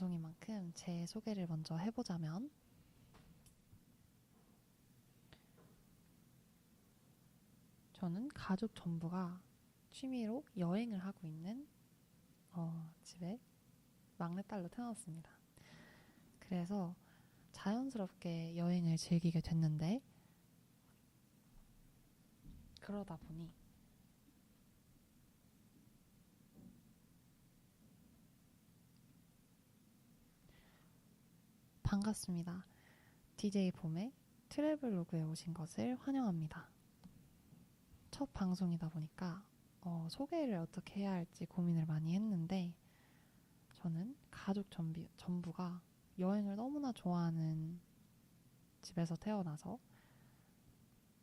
방송인 만큼 제 소개를 먼저 해보자면 저는 가족 전부가 취미로 여행을 하고 있는 어, 집에 막내딸로 태어났습니다. 그래서 자연스럽게 여행을 즐기게 됐는데 그러다 보니 반갑습니다. DJ 봄의 트래블로그에 오신 것을 환영합니다. 첫 방송이다 보니까 어, 소개를 어떻게 해야 할지 고민을 많이 했는데 저는 가족 전비, 전부가 여행을 너무나 좋아하는 집에서 태어나서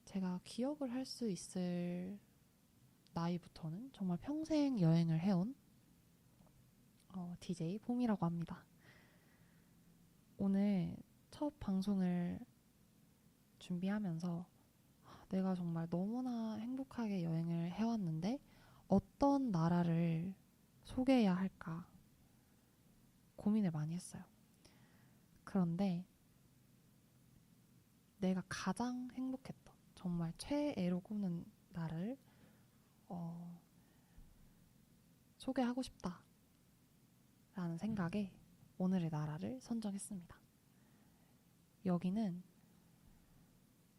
제가 기억을 할 수 있을 나이부터는 정말 평생 여행을 해온 어, DJ 봄이라고 합니다. 오늘 첫 방송을 준비하면서 내가 정말 너무나 행복하게 여행을 해왔는데 어떤 나라를 소개해야 할까 고민을 많이 했어요. 그런데 내가 가장 행복했던 정말 최애로 꼽는 나를 어, 소개하고 싶다 라는 생각에 오늘의 나라를 선정했습니다. 여기는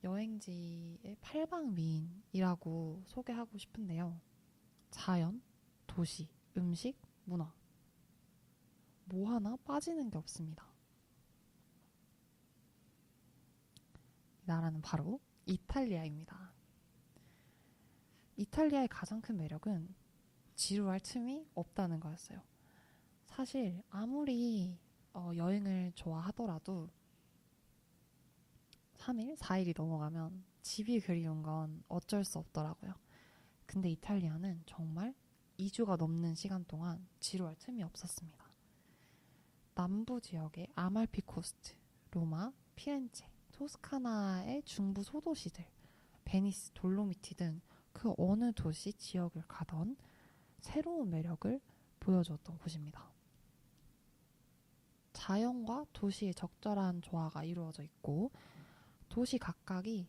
여행지의 팔방미인이라고 소개하고 싶은데요. 자연, 도시, 음식, 문화. 뭐 하나 빠지는 게 없습니다. 이 나라는 바로 이탈리아입니다. 이탈리아의 가장 큰 매력은 지루할 틈이 없다는 거였어요. 사실 아무리 어, 여행을 좋아하더라도 3일, 4일이 넘어가면 집이 그리운 건 어쩔 수 없더라고요. 근데 이탈리아는 정말 2주가 넘는 시간 동안 지루할 틈이 없었습니다. 남부 지역의 아말피 코스트, 로마, 피렌체, 토스카나의 중부 소도시들, 베니스, 돌로미티 등 그 어느 도시 지역을 가던 새로운 매력을 보여주었던 곳입니다. 자연과 도시의 적절한 조화가 이루어져 있고 도시 각각이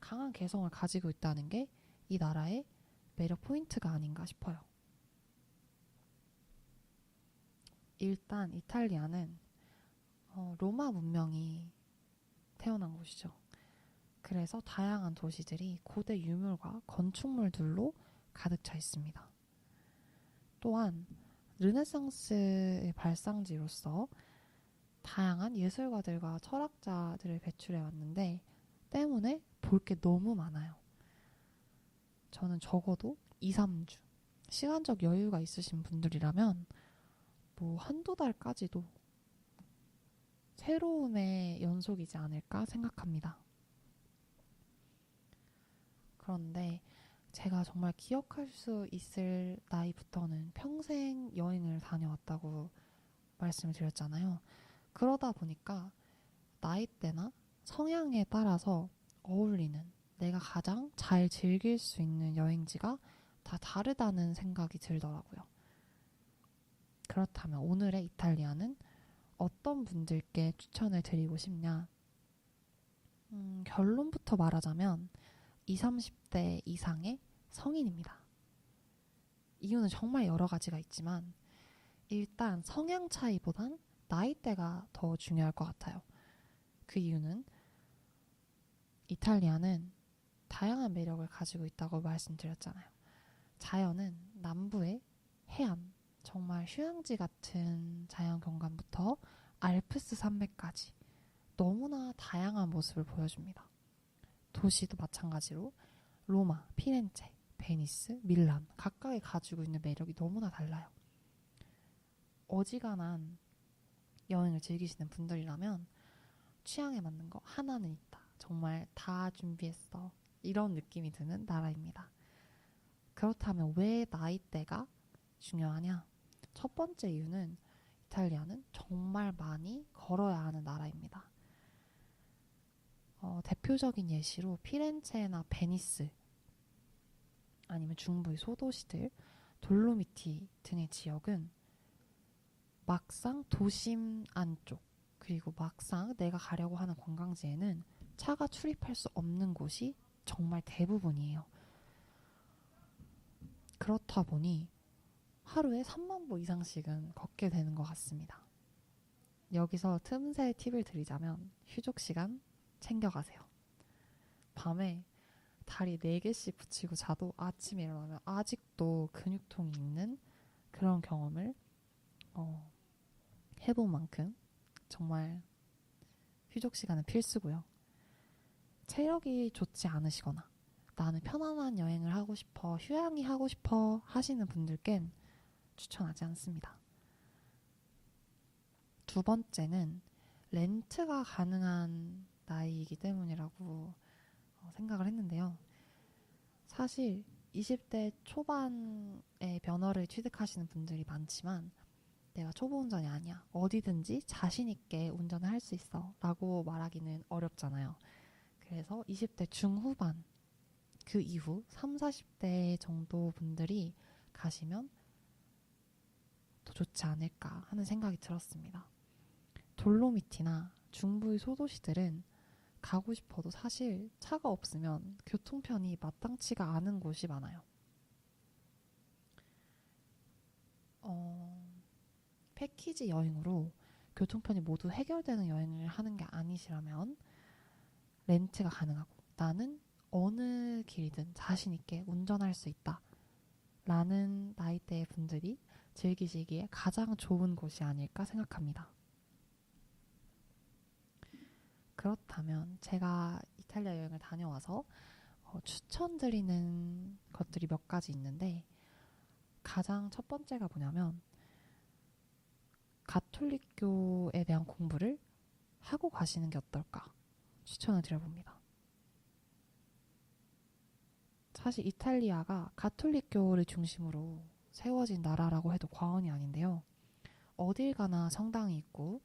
강한 개성을 가지고 있다는 게 이 나라의 매력 포인트가 아닌가 싶어요. 일단 이탈리아는 어, 로마 문명이 태어난 곳이죠. 그래서 다양한 도시들이 고대 유물과 건축물들로 가득 차 있습니다. 또한 르네상스의 발상지로서 다양한 예술가들과 철학자들을 배출해 왔는데 때문에 볼 게 너무 많아요. 저는 적어도 2, 3주 시간적 여유가 있으신 분들이라면 뭐 한두 달까지도 새로움의 연속이지 않을까 생각합니다. 그런데 제가 정말 기억할 수 있을 나이부터는 평생 여행을 다녀왔다고 말씀을 드렸잖아요. 그러다 보니까 나이대나 성향에 따라서 어울리는 내가 가장 잘 즐길 수 있는 여행지가 다 다르다는 생각이 들더라고요. 그렇다면 오늘의 이탈리아는 어떤 분들께 추천을 드리고 싶냐? 음, 결론부터 말하자면 20, 30대 이상의 성인입니다. 이유는 정말 여러 가지가 있지만 일단 성향 차이보단 나이대가 더 중요할 것 같아요. 그 이유는 이탈리아는 다양한 매력을 가지고 있다고 말씀드렸잖아요. 자연은 남부의 해안, 정말 휴양지 같은 자연 경관부터 알프스 산맥까지 너무나 다양한 모습을 보여줍니다. 도시도 마찬가지로 로마, 피렌체, 베니스, 밀란 각각이 가지고 있는 매력이 너무나 달라요. 어지간한 여행을 즐기시는 분들이라면 취향에 맞는 거 하나는 있다. 정말 다 준비했어. 이런 느낌이 드는 나라입니다. 그렇다면 왜 나이대가 중요하냐? 첫 번째 이유는 이탈리아는 정말 많이 걸어야 하는 나라입니다. 어, 대표적인 예시로 피렌체나 베니스 아니면 중부의 소도시들 돌로미티 등의 지역은 막상 도심 안쪽 그리고 막상 내가 가려고 하는 관광지에는 차가 출입할 수 없는 곳이 정말 대부분이에요. 그렇다 보니 하루에 3만 보 이상씩은 걷게 되는 것 같습니다. 여기서 틈새 팁을 드리자면 휴족 시간 챙겨가세요. 밤에 다리 4개씩 붙이고 자도 아침에 일어나면 아직도 근육통이 있는 그런 경험을 어, 해본 만큼 정말 휴족 시간은 필수고요. 체력이 좋지 않으시거나 나는 편안한 여행을 하고 싶어, 휴양이 하고 싶어 하시는 분들께는 추천하지 않습니다. 두 번째는 렌트가 가능한 나이이기 때문이라고 어, 생각을 했는데요. 사실 20대 초반의 변화를 취득하시는 분들이 많지만 내가 초보 운전이 아니야. 어디든지 자신 있게 운전을 할 수 있어. 라고 말하기는 어렵잖아요. 그래서 20대 중후반, 그 이후 3, 40대 정도 분들이 가시면 더 좋지 않을까 하는 생각이 들었습니다. 돌로미티나 중부의 소도시들은 가고 싶어도 사실 차가 없으면 교통편이 마땅치가 않은 곳이 많아요. 어, 패키지 여행으로 교통편이 모두 해결되는 여행을 하는 게 아니시라면 렌트가 가능하고 나는 어느 길이든 자신 있게 운전할 수 있다. 라는 나이대의 분들이 즐기시기에 가장 좋은 곳이 아닐까 생각합니다. 그렇다면 제가 이탈리아 여행을 다녀와서 어, 추천드리는 것들이 몇 가지 있는데 가장 첫 번째가 뭐냐면 가톨릭교에 대한 공부를 하고 가시는 게 어떨까 추천을 드려봅니다. 사실 이탈리아가 가톨릭교를 중심으로 세워진 나라라고 해도 과언이 아닌데요. 어딜 가나 성당이 있고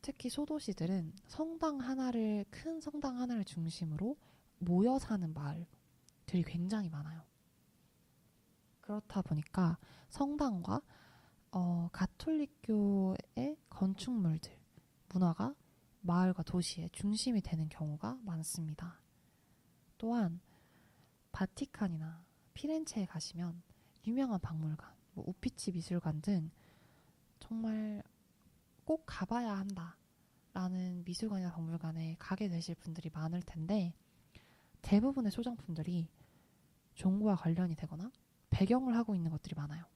특히 소도시들은 성당 하나를 큰 성당 하나를 중심으로 모여 사는 마을들이 굉장히 많아요. 그렇다 보니까 성당과 어, 가톨릭교의 건축물들, 문화가 마을과 도시의 중심이 되는 경우가 많습니다. 또한 바티칸이나 피렌체에 가시면 유명한 박물관, 뭐 우피치 미술관 등 정말 꼭 가봐야 한다 라는 미술관이나 박물관에 가게 되실 분들이 많을 텐데 대부분의 소장품들이 종교와 관련이 되거나 배경을 하고 있는 것들이 많아요.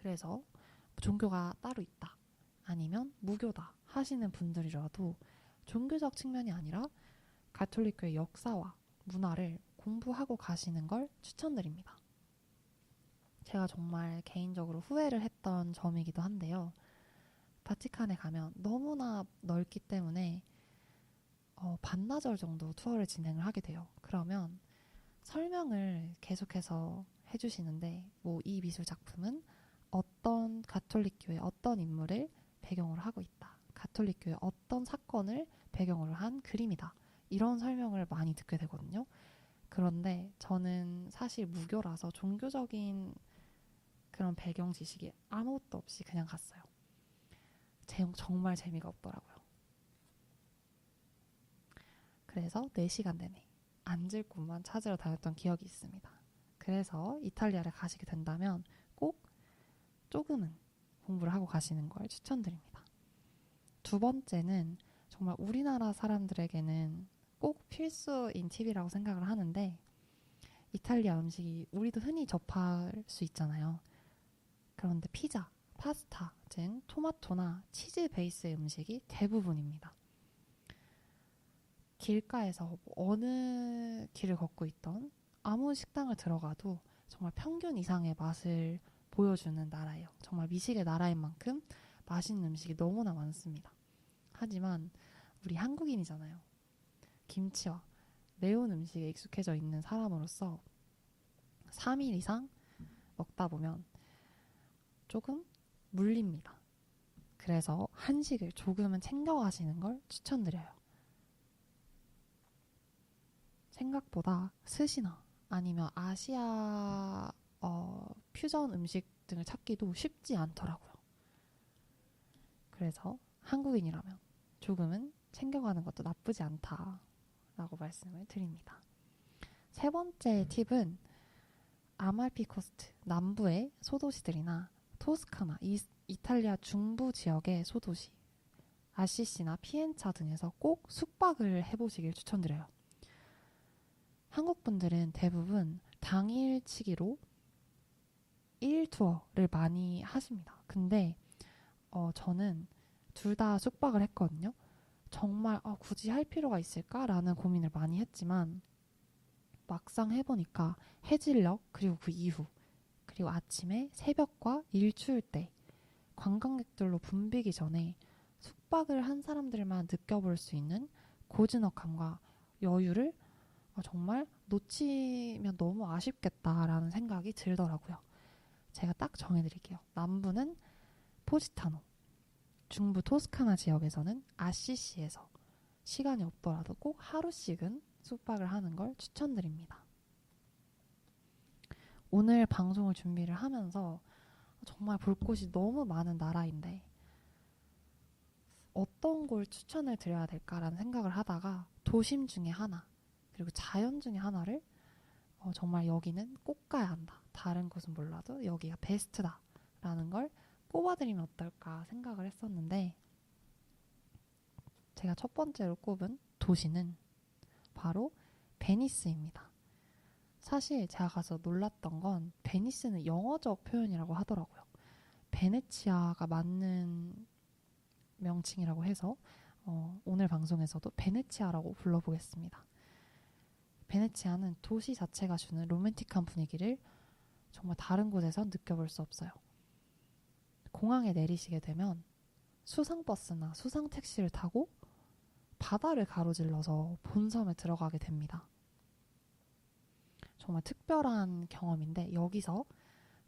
그래서 종교가 따로 있다. 아니면 무교다 하시는 분들이라도 종교적 측면이 아니라 가톨릭교의 역사와 문화를 공부하고 가시는 걸 추천드립니다. 제가 정말 개인적으로 후회를 했던 점이기도 한데요. 바티칸에 가면 너무나 넓기 때문에 어, 반나절 정도 투어를 진행을 하게 돼요. 그러면 설명을 계속해서 해주시는데 뭐 이 미술 작품은 어떤 가톨릭교의 어떤 인물을 배경으로 하고 있다. 가톨릭교의 어떤 사건을 배경으로 한 그림이다. 이런 설명을 많이 듣게 되거든요. 그런데 저는 사실 무교라서 종교적인 그런 배경 지식이 아무것도 없이 그냥 갔어요. 정말 재미가 없더라고요. 그래서 4시간 내내 앉을 곳만 찾으러 다녔던 기억이 있습니다. 그래서 이탈리아를 가시게 된다면 꼭 조금은 공부를 하고 가시는 걸 추천드립니다. 두 번째는 정말 우리나라 사람들에게는 꼭 필수인 팁이라고 생각을 하는데 이탈리아 음식이 우리도 흔히 접할 수 있잖아요. 그런데 피자, 파스타 등 토마토나 치즈 베이스의 음식이 대부분입니다. 길가에서 어느 길을 걷고 있던 아무 식당을 들어가도 정말 평균 이상의 맛을 보여주는 나라예요. 정말 미식의 나라인 만큼 맛있는 음식이 너무나 많습니다. 하지만 우리 한국인이잖아요. 김치와 매운 음식에 익숙해져 있는 사람으로서 3일 이상 먹다 보면 조금 물립니다. 그래서 한식을 조금은 챙겨가시는 걸 추천드려요. 생각보다 스시나 아니면 아시아 어, 퓨전 음식 등을 찾기도 쉽지 않더라고요. 그래서 한국인이라면 조금은 챙겨가는 것도 나쁘지 않다라고 말씀을 드립니다. 세 번째 팁은 아말피 코스트 남부의 소도시들이나 토스카나 이, 이탈리아 중부 지역의 소도시 아시시나 피엔차 등에서 꼭 숙박을 해보시길 추천드려요. 한국 분들은 대부분 당일치기로 1투어를 많이 하십니다. 근데 어, 저는 둘 다 숙박을 했거든요. 정말 어, 굳이 할 필요가 있을까라는 고민을 많이 했지만 막상 해보니까 해질녘 그리고 그 이후 그리고 아침에 새벽과 일출 때 관광객들로 붐비기 전에 숙박을 한 사람들만 느껴볼 수 있는 고즈넉함과 여유를 어, 정말 놓치면 너무 아쉽겠다라는 생각이 들더라고요. 제가 딱 정해드릴게요. 남부는 포지타노, 중부 토스카나 지역에서는 아시시에서 시간이 없더라도 꼭 하루씩은 숙박을 하는 걸 추천드립니다. 오늘 방송을 준비를 하면서 정말 볼 곳이 너무 많은 나라인데 어떤 걸 추천을 드려야 될까라는 생각을 하다가 도심 중에 하나 그리고 자연 중에 하나를 어, 정말 여기는 꼭 가야 한다. 다른 곳은 몰라도 여기가 베스트다라는 걸 꼽아드리면 어떨까 생각을 했었는데 제가 첫 번째로 꼽은 도시는 바로 베니스입니다. 사실 제가 가서 놀랐던 건 베니스는 영어적 표현이라고 하더라고요. 베네치아가 맞는 명칭이라고 해서 어, 오늘 방송에서도 베네치아라고 불러보겠습니다. 베네치아는 도시 자체가 주는 로맨틱한 분위기를 정말 다른 곳에서 느껴볼 수 없어요. 공항에 내리시게 되면 수상버스나 수상택시를 타고 바다를 가로질러서 본섬에 들어가게 됩니다. 정말 특별한 경험인데 여기서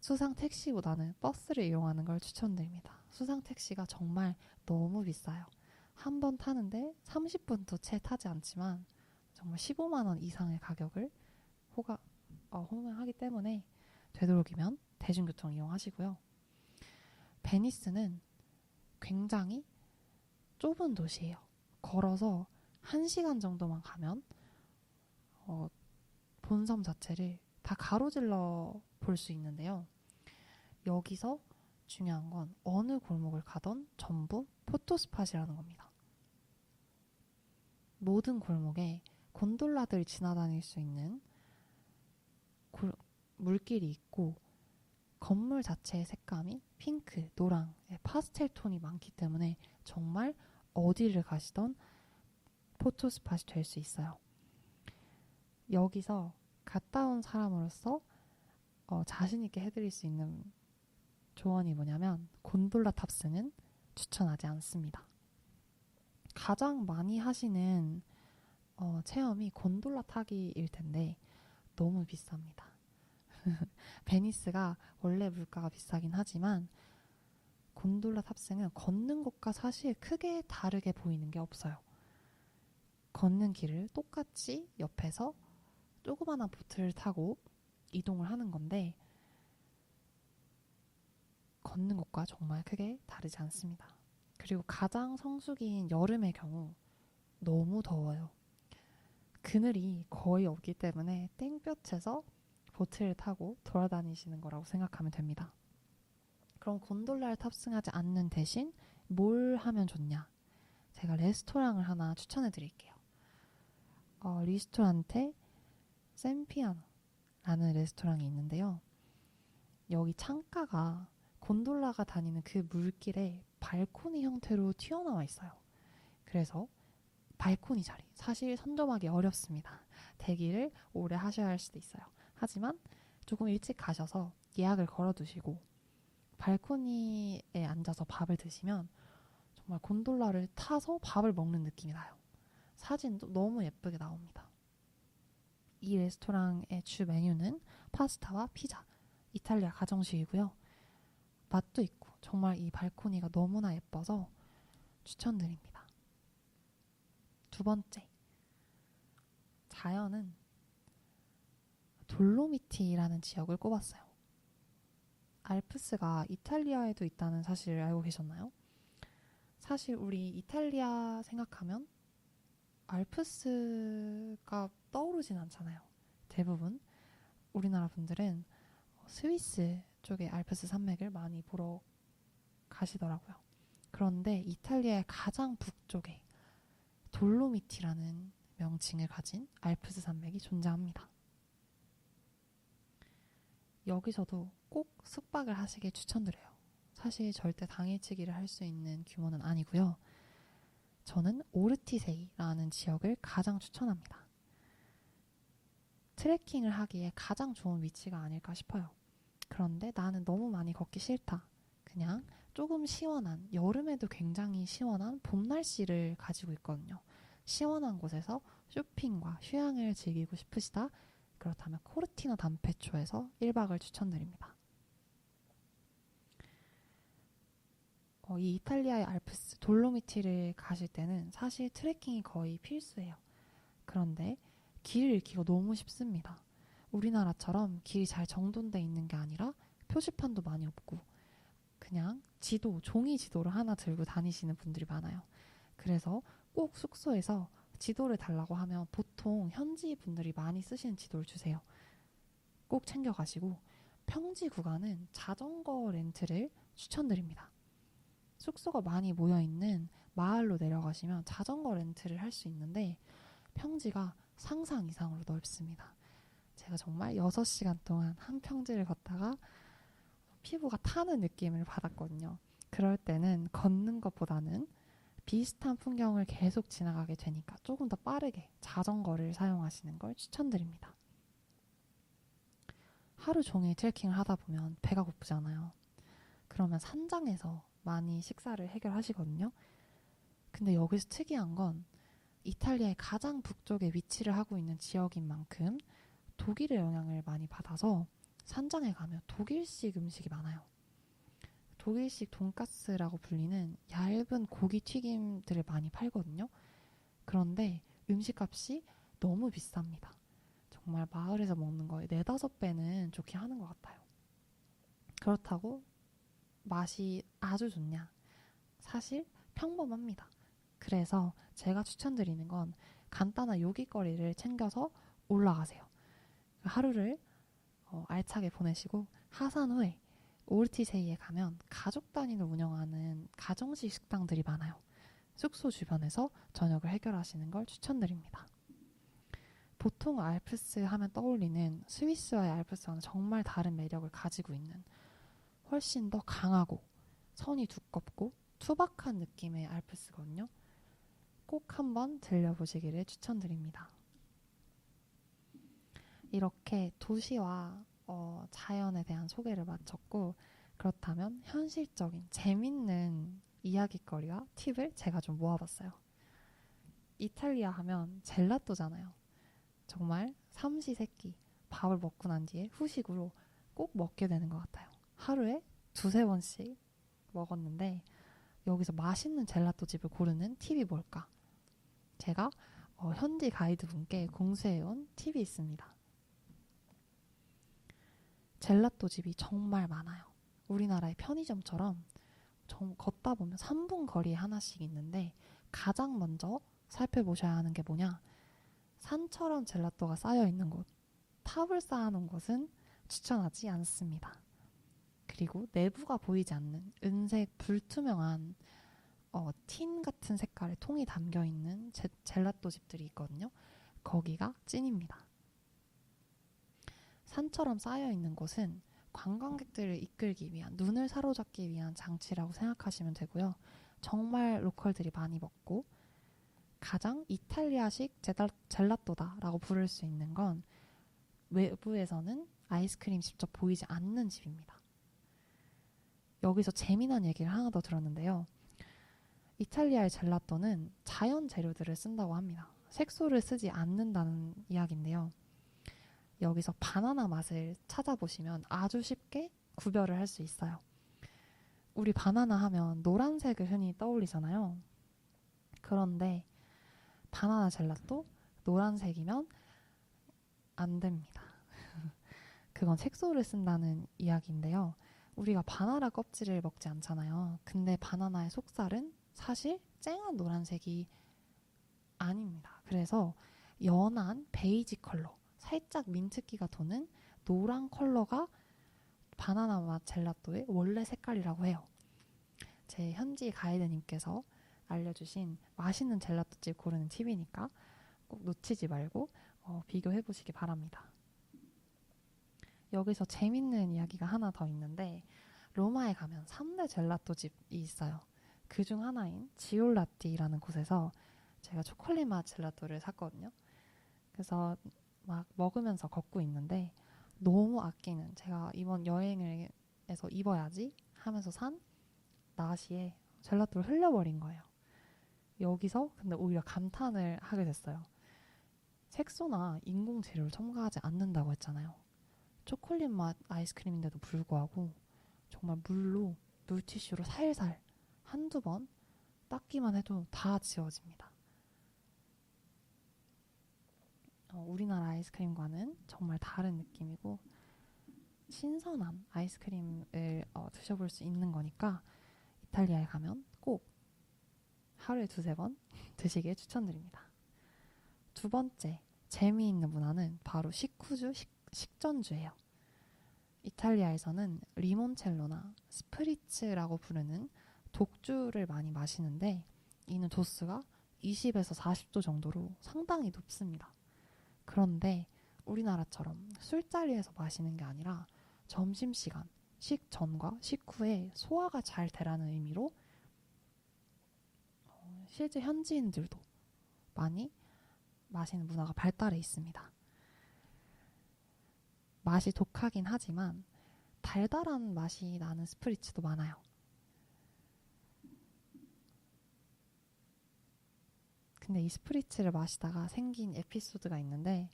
수상 택시보다는 버스를 이용하는 걸 추천드립니다. 수상 택시가 정말 너무 비싸요. 한 번 타는데 30분도 채 타지 않지만 정말 15만 원 이상의 가격을 호가 어, 호명하기 때문에 되도록이면 대중교통 이용하시고요. 베니스는 굉장히 좁은 도시예요. 걸어서 1시간 정도만 가면 어, 본섬 자체를 다 가로질러 볼 수 있는데요. 여기서 중요한 건 어느 골목을 가던 전부 포토스팟이라는 겁니다. 모든 골목에 곤돌라들이 지나다닐 수 있는 골, 물길이 있고 건물 자체의 색감이 핑크, 노랑, 파스텔 톤이 많기 때문에 정말 어디를 가시던 포토 스팟이 될 수 있어요. 여기서 갔다 온 사람으로서 어, 자신 있게 해드릴 수 있는 조언이 뭐냐면 곤돌라 탑승은 추천하지 않습니다. 가장 많이 하시는 어, 체험이 곤돌라 타기일 텐데 너무 비쌉니다. 베니스가 원래 물가가 비싸긴 하지만 곤돌라 탑승은 걷는 것과 사실 크게 다르게 보이는 게 없어요. 걷는 길을 똑같이 옆에서 조그마한 보트를 타고 이동을 하는 건데 걷는 것과 정말 크게 다르지 않습니다. 그리고 가장 성수기인 여름의 경우 너무 더워요. 그늘이 거의 없기 때문에 땡볕에서 보트를 타고 돌아다니시는 거라고 생각하면 됩니다. 그럼 곤돌라를 탑승하지 않는 대신 뭘 하면 좋냐? 제가 레스토랑을 하나 추천해 드릴게요. 어, 리스토란테 샘피아노라는 레스토랑이 있는데요. 여기 창가가 곤돌라가 다니는 그 물길에 발코니 형태로 튀어나와 있어요. 그래서 발코니 자리 사실 선점하기 어렵습니다. 대기를 오래 하셔야 할 수도 있어요. 하지만 조금 일찍 가셔서 예약을 걸어두시고 발코니에 앉아서 밥을 드시면 정말 곤돌라를 타서 밥을 먹는 느낌이 나요. 사진도 너무 예쁘게 나옵니다. 이 레스토랑의 주 메뉴는 파스타와 피자, 이탈리아 가정식이고요. 맛도 있고 정말 이 발코니가 너무나 예뻐서 추천드립니다. 두 번째, 자연은 돌로미티라는 지역을 꼽았어요. 알프스가 이탈리아에도 있다는 사실을 알고 계셨나요? 사실 우리 이탈리아 생각하면 알프스가 떠오르진 않잖아요. 대부분 우리나라 분들은 스위스 쪽의 알프스 산맥을 많이 보러 가시더라고요. 그런데 이탈리아의 가장 북쪽에 돌로미티라는 명칭을 가진 알프스 산맥이 존재합니다. 여기서도 꼭 숙박을 하시길 추천드려요. 사실 절대 당일치기를 할 수 있는 규모는 아니고요. 저는 오르티세이라는 지역을 가장 추천합니다. 트레킹을 하기에 가장 좋은 위치가 아닐까 싶어요. 그런데 나는 너무 많이 걷기 싫다. 그냥 조금 시원한, 여름에도 굉장히 시원한 봄 날씨를 가지고 있거든요. 시원한 곳에서 쇼핑과 휴양을 즐기고 싶으시다. 그렇다면 코르티나 담페초에서 1박을 추천드립니다. 어, 이 이탈리아의 알프스 돌로미티를 가실 때는 사실 트레킹이 거의 필수예요. 그런데 길을 잃기가 너무 쉽습니다. 우리나라처럼 길이 잘 정돈돼 있는 게 아니라 표지판도 많이 없고 그냥 지도, 종이 지도를 하나 들고 다니시는 분들이 많아요. 그래서 꼭 숙소에서 지도를 달라고 하면 보통 현지 분들이 많이 쓰시는 지도를 주세요. 꼭 챙겨가시고 평지 구간은 자전거 렌트를 추천드립니다. 숙소가 많이 모여 있는 마을로 내려가시면 자전거 렌트를 할 수 있는데 평지가 상상 이상으로 넓습니다. 제가 정말 6시간 동안 한 평지를 걷다가 피부가 타는 느낌을 받았거든요. 그럴 때는 걷는 것보다는 비슷한 풍경을 계속 지나가게 되니까 조금 더 빠르게 자전거를 사용하시는 걸 추천드립니다. 하루 종일 트레킹을 하다 보면 배가 고프잖아요. 그러면 산장에서 많이 식사를 해결하시거든요. 근데 여기서 특이한 건 이탈리아의 가장 북쪽에 위치를 하고 있는 지역인 만큼 독일의 영향을 많이 받아서 산장에 가면 독일식 음식이 많아요. 독일식 돈가스라고 불리는 얇은 고기 튀김들을 많이 팔거든요. 그런데 음식값이 너무 비쌉니다. 정말 마을에서 먹는 거에 네다섯 배는 좋게 하는 것 같아요. 그렇다고 맛이 아주 좋냐? 사실 평범합니다. 그래서 제가 추천드리는 건 간단한 요깃거리를 챙겨서 올라가세요. 하루를 어, 알차게 보내시고 하산 후에 오르티세이에 가면 가족 단위로 운영하는 가정식 식당들이 많아요. 숙소 주변에서 저녁을 해결하시는 걸 추천드립니다. 보통 알프스 하면 떠올리는 스위스와의 알프스와는 정말 다른 매력을 가지고 있는 훨씬 더 강하고 선이 두껍고 투박한 느낌의 알프스거든요. 꼭 한번 들려보시기를 추천드립니다. 이렇게 도시와 어, 자연에 대한 소개를 마쳤고 그렇다면 현실적인 재밌는 이야기거리와 팁을 제가 좀 모아봤어요. 이탈리아 하면 젤라또잖아요. 정말 삼시세끼 밥을 먹고 난 뒤에 후식으로 꼭 먹게 되는 것 같아요. 하루에 두세 번씩 먹었는데 여기서 맛있는 젤라또 집을 고르는 팁이 뭘까? 제가 어, 현지 가이드 분께 공수해온 팁이 있습니다. 젤라또 집이 정말 많아요. 우리나라의 편의점처럼 좀 걷다 보면 3분 거리에 하나씩 있는데 가장 먼저 살펴보셔야 하는 게 뭐냐? 산처럼 젤라또가 쌓여 있는 곳, 탑을 쌓아놓은 곳은 추천하지 않습니다. 그리고 내부가 보이지 않는 은색 불투명한 어, 틴 같은 색깔의 통이 담겨 있는 제, 젤라또 집들이 있거든요. 거기가 찐입니다. 산처럼 쌓여 있는 곳은 관광객들을 이끌기 위한 눈을 사로잡기 위한 장치라고 생각하시면 되고요. 정말 로컬들이 많이 먹고 가장 이탈리아식 젤라또다라고 부를 수 있는 건 외부에서는 아이스크림 직접 보이지 않는 집입니다. 여기서 재미난 얘기를 하나 더 들었는데요. 이탈리아의 젤라또는 자연 재료들을 쓴다고 합니다. 색소를 쓰지 않는다는 이야기인데요. 여기서 바나나 맛을 찾아보시면 아주 쉽게 구별을 할 수 있어요. 우리 바나나 하면 노란색을 흔히 떠올리잖아요. 그런데 바나나 젤라또 노란색이면 안 됩니다. 그건 색소를 쓴다는 이야기인데요. 우리가 바나나 껍질을 먹지 않잖아요. 근데 바나나의 속살은 사실 쨍한 노란색이 아닙니다. 그래서 연한 베이지 컬러, 살짝 민트기가 도는 노란 컬러가 바나나 맛 젤라또의 원래 색깔이라고 해요. 제 현지 가이드님께서 알려주신 맛있는 젤라또집 고르는 팁이니까 꼭 놓치지 말고 어, 비교해 보시기 바랍니다. 여기서 재밌는 이야기가 하나 더 있는데 로마에 가면 3대 젤라또 집이 있어요. 그 중 하나인 지올라띠라는 곳에서 제가 초콜릿 맛 젤라또를 샀거든요. 그래서 막 먹으면서 걷고 있는데 너무 아끼는 제가 이번 여행에서 입어야지 하면서 산 나시에 젤라또를 흘려버린 거예요. 여기서 근데 오히려 감탄을 하게 됐어요. 색소나 인공 재료를 첨가하지 않는다고 했잖아요. 초콜릿 맛 아이스크림인데도 불구하고 정말 물로 물티슈로 살살 한두 번 닦기만 해도 다 지워집니다. 어, 우리나라 아이스크림과는 정말 다른 느낌이고 신선한 아이스크림을 어, 드셔볼 수 있는 거니까 이탈리아에 가면 꼭 하루에 두세 번 드시길 추천드립니다. 두 번째 재미있는 문화는 바로 식후주, 식, 식전주예요. 이탈리아에서는 리몬첼로나 스프리츠라고 부르는 독주를 많이 마시는데 이는 도수가 20에서 40도 정도로 상당히 높습니다. 그런데 우리나라처럼 술자리에서 마시는 게 아니라 점심시간, 식전과 식후에 소화가 잘 되라는 의미로 어, 실제 현지인들도 많이 마시는 문화가 발달해 있습니다. 맛이 독하긴 하지만 달달한 맛이 나는 스프리츠도 많아요. 근데 이 스프리츠를 마시다가 생긴 에피소드가 있는데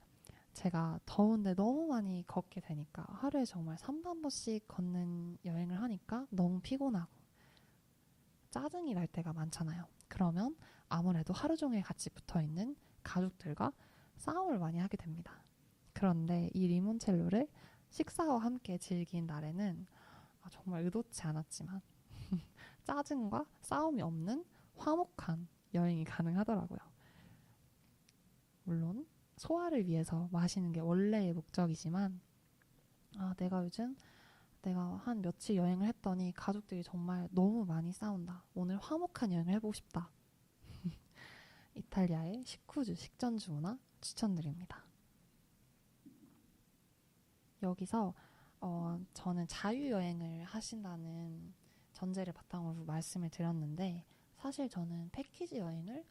제가 더운데 너무 많이 걷게 되니까 하루에 정말 3만 번씩 걷는 여행을 하니까 너무 피곤하고 짜증이 날 때가 많잖아요. 그러면 아무래도 하루 종일 같이 붙어 있는 가족들과 싸움을 많이 하게 됩니다. 그런데 이 리몬첼로를 식사와 함께 즐긴 날에는 아, 정말 의도치 않았지만 짜증과 싸움이 없는 화목한 여행이 가능하더라고요. 물론 소화를 위해서 마시는 게 원래의 목적이지만 아, 내가 요즘 내가 한 며칠 여행을 했더니 가족들이 정말 너무 많이 싸운다. 오늘 화목한 여행을 해보고 싶다. 이탈리아의 식후주, 식전주 문화 추천드립니다. 여기서 어, 저는 자유여행을 하신다는 전제를 바탕으로 말씀을 드렸는데 사실 저는 패키지 여행을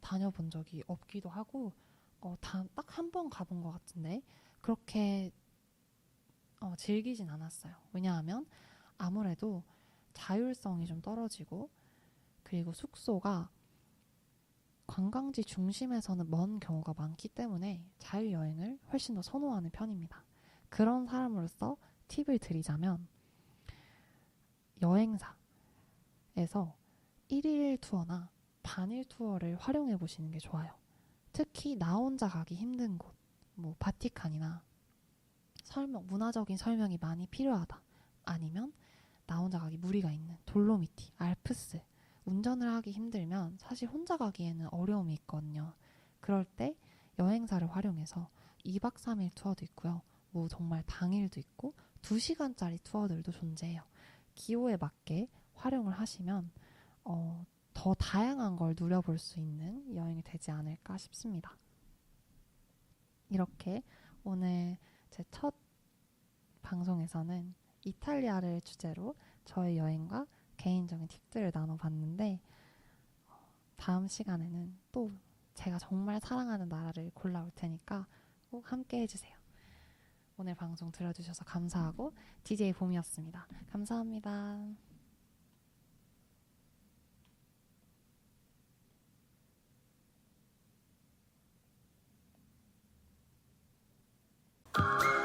다녀본 적이 없기도 하고 어, 딱 한 번 가본 것 같은데 그렇게 어, 즐기진 않았어요. 왜냐하면 아무래도 자율성이 좀 떨어지고 그리고 숙소가 관광지 중심에서는 먼 경우가 많기 때문에 자유여행을 훨씬 더 선호하는 편입니다. 그런 사람으로서 팁을 드리자면 여행사에서 1일 투어나 반일 투어를 활용해 보시는 게 좋아요. 특히 나 혼자 가기 힘든 곳, 뭐 바티칸이나 설명, 문화적인 설명이 많이 필요하다. 아니면 나 혼자 가기 무리가 있는 돌로미티, 알프스, 운전을 하기 힘들면 사실 혼자 가기에는 어려움이 있거든요. 그럴 때 여행사를 활용해서 2박 3일 투어도 있고요. 뭐 정말 당일도 있고 2시간짜리 투어들도 존재해요. 기호에 맞게 활용을 하시면 어, 더 다양한 걸 누려볼 수 있는 여행이 되지 않을까 싶습니다. 이렇게 오늘 제 첫 방송에서는 이탈리아를 주제로 저의 여행과 개인적인 팁들을 나눠봤는데 다음 시간에는 또 제가 정말 사랑하는 나라를 골라올 테니까 꼭 함께 해주세요. 오늘 방송 들어주셔서 감사하고 DJ 봄이었습니다. 감사합니다. Bye.